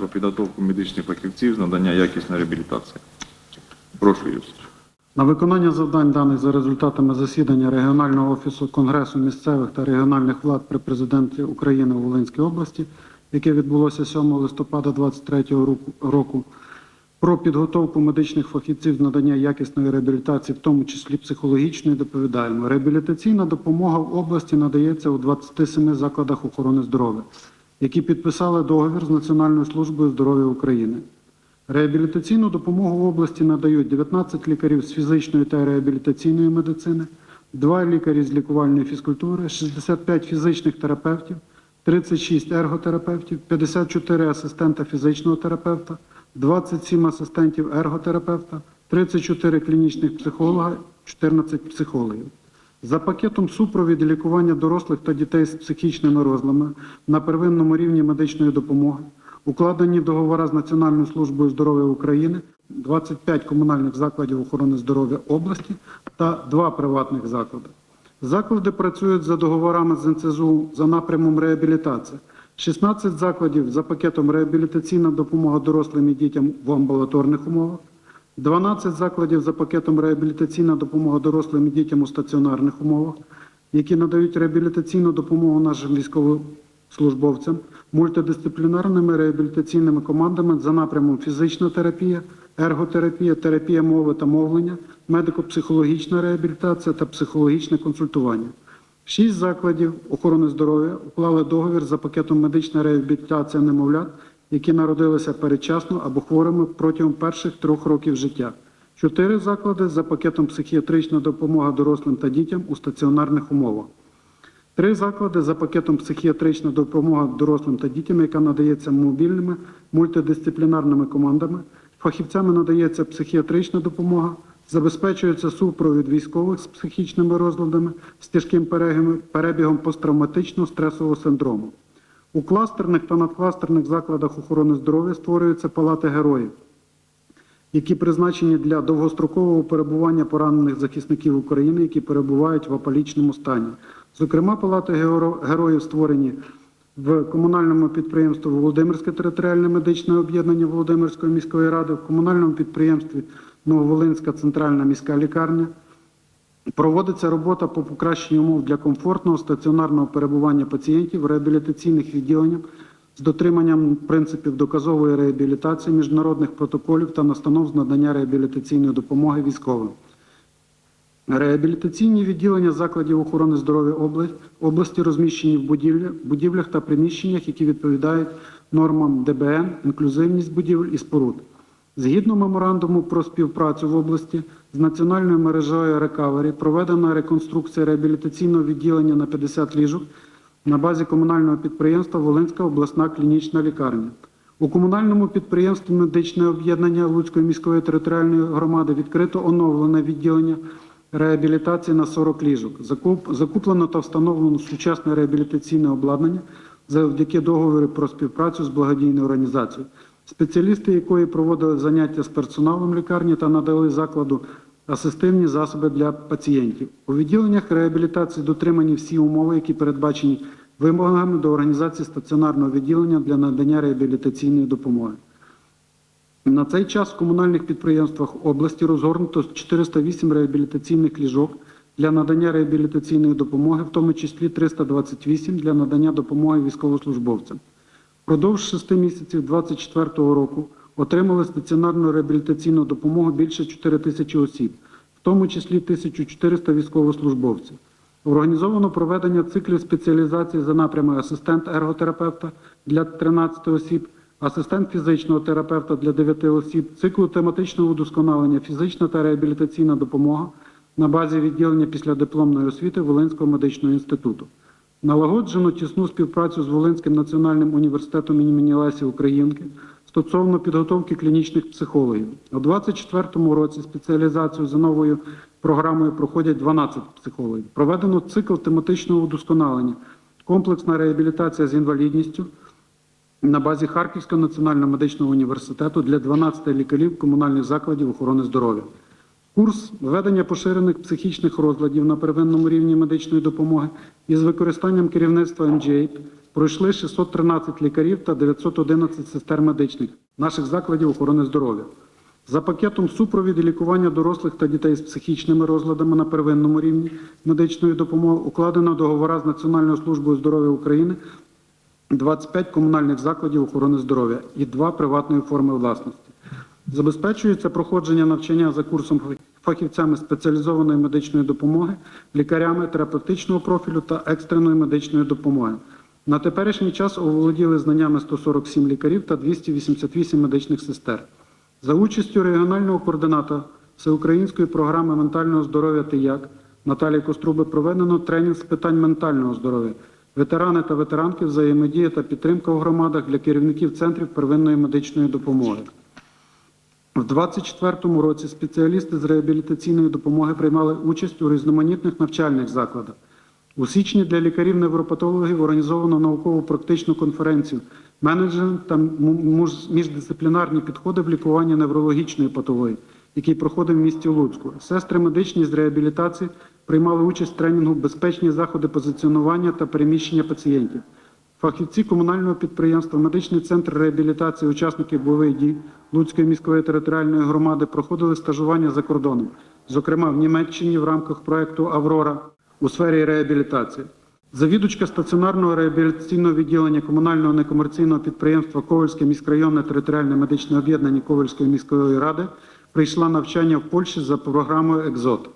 про підготовку медичних фахівців з надання якісної реабілітації. Прошу, Юсич. На виконання завдань даних за результатами засідання регіонального офісу Конгресу місцевих та регіональних влад при президенті України у Волинській області, яке відбулося 7 листопада 2023 року, про підготовку медичних фахівців з надання якісної реабілітації, в тому числі психологічної, доповідаємо. Реабілітаційна допомога в області надається у 27 закладах охорони здоров'я, які підписали договір з Національною службою здоров'я України. Реабілітаційну допомогу в області надають 19 лікарів з фізичної та реабілітаційної медицини, 2 лікарі з лікувальної фізкультури, 65 фізичних терапевтів, 36 ерготерапевтів, 54 асистента фізичного терапевта, 27 асистентів ерготерапевта, 34 клінічних психолога, 14 психологів. За пакетом супровід лікування дорослих та дітей з психічними розладами на первинному рівні медичної допомоги укладені договори з Національною службою здоров'я України, 25 комунальних закладів охорони здоров'я області та 2 приватних заклади. Заклади працюють за договорами з НЦЗУ за напрямом реабілітації. 16 закладів за пакетом реабілітаційна допомога дорослим і дітям в амбулаторних умовах, 12 закладів за пакетом реабілітаційна допомога дорослим і дітям у стаціонарних умовах, які надають реабілітаційну допомогу нашим військовослужбовцям, мультидисциплінарними реабілітаційними командами за напрямом фізична терапія, ерготерапія, терапія мови та мовлення, медико-психологічна реабілітація та психологічне консультування. Шість закладів охорони здоров'я уклали договір за пакетом медична реабілітація немовлят, які народилися передчасно або хворими протягом перших трьох років життя. Чотири заклади за пакетом психіатрична допомога дорослим та дітям у стаціонарних умовах. Три заклади за пакетом психіатрична допомога дорослим та дітям, яка надається мобільними мультидисциплінарними командами. Фахівцями надається психіатрична допомога, забезпечується супровід військових з психічними розладами, з тяжким перебігом посттравматичного стресового синдрому. У кластерних та надкластерних закладах охорони здоров'я створюються палати героїв, які призначені для довгострокового перебування поранених захисників України, які перебувають в апалічному стані. Зокрема, палати героїв створені в комунальному підприємстві Володимирське територіальне медичне об'єднання Володимирської міської ради, в комунальному підприємстві Нововолинська центральна міська лікарня. Проводиться робота по покращенню умов для комфортного стаціонарного перебування пацієнтів в реабілітаційних відділеннях з дотриманням принципів доказової реабілітації, міжнародних протоколів та настанов з надання реабілітаційної допомоги військовим. Реабілітаційні відділення закладів охорони здоров'я області розміщені в будівлях, та приміщеннях, які відповідають нормам ДБН, інклюзивність будівель і споруд. Згідно меморандуму про співпрацю в області з національною мережею Рекавері проведена реконструкція реабілітаційного відділення на 50 ліжок на базі комунального підприємства Волинська обласна клінічна лікарня. У комунальному підприємстві медичне об'єднання Луцької міської територіальної громади відкрито оновлене відділення реабілітації на 40 ліжок. Закуп- Закуплено та встановлено сучасне реабілітаційне обладнання завдяки договору про співпрацю з благодійною організацією, спеціалісти якої проводили заняття з персоналом лікарні та надали закладу асистивні засоби для пацієнтів. У відділеннях реабілітації дотримані всі умови, які передбачені вимогами до організації стаціонарного відділення для надання реабілітаційної допомоги. На цей час в комунальних підприємствах області розгорнуто 408 реабілітаційних ліжок для надання реабілітаційної допомоги, в тому числі 328 для надання допомоги військовослужбовцям. Впродовж шести місяців 2024 року отримали стаціонарну реабілітаційну допомогу більше 4 тисячі осіб, в тому числі 1400 військовослужбовців. Організовано проведення циклів спеціалізації за напрямами асистент ерготерапевта для 13 осіб, асистент фізичного терапевта для 9 осіб, циклу тематичного удосконалення, фізична та реабілітаційна допомога на базі відділення післядипломної освіти Волинського медичного інституту. Налагоджено тісну співпрацю з Волинським національним університетом імені Лесі Українки стосовно підготовки клінічних психологів. У 2024 році спеціалізацію за новою програмою проходять 12 психологів. Проведено цикл тематичного удосконалення, комплексна реабілітація з інвалідністю на базі Харківського національного медичного університету для 12 лікарів комунальних закладів охорони здоров'я. Курс введення поширених психічних розладів на первинному рівні медичної допомоги із використанням керівництва МДА пройшли 613 лікарів та 911 сестер медичних наших закладів охорони здоров'я. За пакетом супровід лікування дорослих та дітей з психічними розладами на первинному рівні медичної допомоги укладено договори з Національною службою здоров'я України 25 комунальних закладів охорони здоров'я і 2 приватної форми власності. Забезпечується проходження навчання за курсом фахівцями спеціалізованої медичної допомоги, лікарями терапевтичного профілю та екстреної медичної допомоги. На теперішній час оволоділи знаннями 147 лікарів та 288 медичних сестер. За участю регіонального координатора Всеукраїнської програми ментального здоров'я «Тияк» Наталії Коструби проведено тренінг з питань ментального здоров'я. Ветерани та ветеранки, взаємодія та підтримка у громадах для керівників центрів первинної медичної допомоги. В 2024 році спеціалісти з реабілітаційної допомоги приймали участь у різноманітних навчальних закладах. У січні для лікарів-невропатологів організовано науково-практичну конференцію «Менеджмент та міждисциплінарні підходи в лікуванні неврологічної патології», який проходив в місті Луцьку. Сестри медичні з реабілітації приймали участь в тренінгу «Безпечні заходи позиціонування та переміщення пацієнтів». Фахівці комунального підприємства Медичний центр реабілітації учасників бойових дій Луцької міської територіальної громади проходили стажування за кордоном, зокрема в Німеччині в рамках проекту Аврора у сфері реабілітації. Завідувачка стаціонарного реабілітаційного відділення комунального некомерційного підприємства Ковальське міськрайонне територіальне медичне об'єднання Ковальської міської ради прийшла навчання в Польщі за програмою Екзот.